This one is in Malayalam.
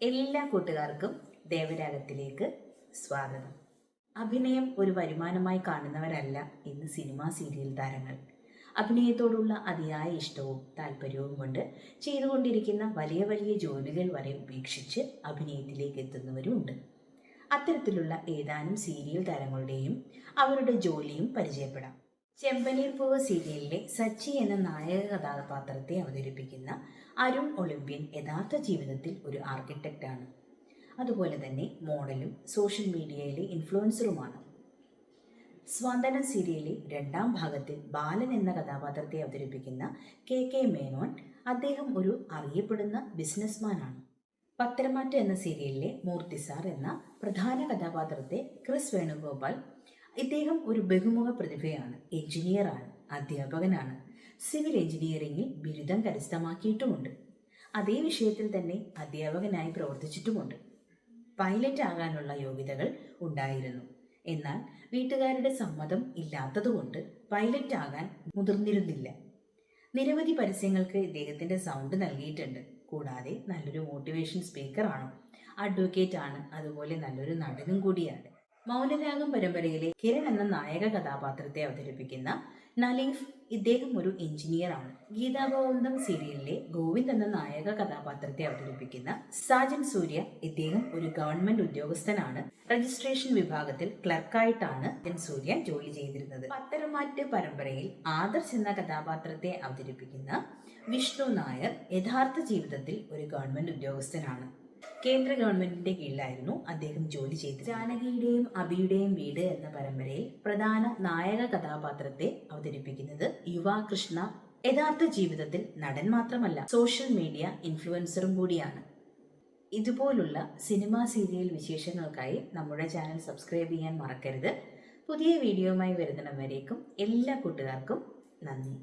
എല്ലാ കൂട്ടുകാർക്കും ദേവരാഗത്തിലേക്ക് സ്വാഗതം. അഭിനയം ഒരു വരുമാനമായി കാണുന്നവരല്ല ഇന്ന് സിനിമാ സീരിയൽ താരങ്ങൾ. അഭിനയത്തോടുള്ള അതിയായ ഇഷ്ടവും താല്പര്യവും കൊണ്ട് ചെയ്തുകൊണ്ടിരിക്കുന്ന വലിയ വലിയ ജോലികൾ വരെ ഉപേക്ഷിച്ച് അഭിനയത്തിലേക്ക് എത്തുന്നവരുമുണ്ട്. അത്തരത്തിലുള്ള ഏതാനും സീരിയൽ താരങ്ങളുടെയും അവരുടെ ജോലിയും പരിചയപ്പെടാം. ചെമ്പനീർ പൂവ് സീരിയലിലെ സച്ചി എന്ന നായക കഥാപാത്രത്തെ അവതരിപ്പിക്കുന്ന അരുൺ ഒളിമ്പ്യൻ യഥാർത്ഥ ജീവിതത്തിൽ ഒരു ആർക്കിടെക്റ്റാണ് അതുപോലെ തന്നെ മോഡലും സോഷ്യൽ മീഡിയയിലെ ഇൻഫ്ലുവൻസറുമാണ് സ്വാന്തനം സീരിയലിലെ രണ്ടാം ഭാഗത്തിൽ ബാലൻ എന്ന കഥാപാത്രത്തെ അവതരിപ്പിക്കുന്ന കെ കെ മേനോൻ അദ്ദേഹം ഒരു അറിയപ്പെടുന്ന ബിസിനസ്മാനാണ് പത്തരമാറ്റ് എന്ന സീരിയലിലെ മൂർത്തി സാർ എന്ന പ്രധാന കഥാപാത്രത്തെ ക്രിസ് വേണുഗോപാൽ ഇദ്ദേഹം ഒരു ബഹുമുഖ പ്രതിഭയാണ് എഞ്ചിനീയറാണ് അധ്യാപകനാണ്. സിവിൽ എഞ്ചിനീയറിംഗിൽ ബിരുദം കരസ്ഥമാക്കിയിട്ടുമുണ്ട്. അതേ വിഷയത്തിൽ തന്നെ അധ്യാപകനായി പ്രവർത്തിച്ചിട്ടുമുണ്ട്. പൈലറ്റ് ആകാനുള്ള യോഗ്യതകൾ ഉണ്ടായിരുന്നു. എന്നാൽ വീട്ടുകാരുടെ സമ്മതം ഇല്ലാത്തതുകൊണ്ട് പൈലറ്റ് ആകാൻ മുതിർന്നിരുന്നില്ല. നിരവധി പരസ്യങ്ങൾക്ക് ഇദ്ദേഹത്തിന്റെ സൗണ്ട് നൽകിയിട്ടുണ്ട്. കൂടാതെ നല്ലൊരു മോട്ടിവേഷൻ സ്പീക്കറാണ് അഡ്വക്കേറ്റ് ആണ് അതുപോലെ നല്ലൊരു നടനും കൂടിയാണ്. മൗനരാഗം പരമ്പരയിലെ കിരൺ എന്ന നായക കഥാപാത്രത്തെ അവതരിപ്പിക്കുന്ന നലീഫ് ഇദ്ദേഹം ഒരു എഞ്ചിനീയർ ആണ്. ഗീതാഗോവിന്ദം സീരിയലിലെ ഗോവിന്ദ് എന്ന നായക കഥാപാത്രത്തെ അവതരിപ്പിക്കുന്ന സാജൻ സൂര്യ ഇദ്ദേഹം ഒരു ഗവൺമെന്റ് ഉദ്യോഗസ്ഥനാണ്. രജിസ്ട്രേഷൻ വിഭാഗത്തിൽ ക്ലർക്കായിട്ടാണ് സൂര്യ ജോലി ചെയ്തിരുന്നത്. പത്തരമാറ്റ് പരമ്പരയിൽ ആദർശ് എന്ന കഥാപാത്രത്തെ അവതരിപ്പിക്കുന്ന വിഷ്ണു നായർ യഥാർത്ഥ ജീവിതത്തിൽ ഒരു ഗവൺമെന്റ് ഉദ്യോഗസ്ഥനാണ്. കേന്ദ്ര ഗവൺമെന്റിന്റെ കീഴിലായിരുന്നു അദ്ദേഹം ജോലി ചെയ്തത്. ജാനകിയുടെയും അബിയുടെയും വീട് എന്ന പരമ്പരയിൽ പ്രധാന നായക കഥാപാത്രത്തെ അവതരിപ്പിക്കുന്നത് യുവ കൃഷ്ണ. യഥാർത്ഥ ജീവിതത്തിൽ നടൻ മാത്രമല്ല സോഷ്യൽ മീഡിയ ഇൻഫ്ലുവൻസറും കൂടിയാണ്. ഇതുപോലുള്ള സിനിമാ സീരിയൽ വിശേഷങ്ങൾക്കായി നമ്മുടെ ചാനൽ സബ്സ്ക്രൈബ് ചെയ്യാൻ മറക്കരുത്. പുതിയ വീഡിയോയുമായി വരുന്നവരേക്കും എല്ലാ കൂട്ടുകാർക്കും നന്ദി.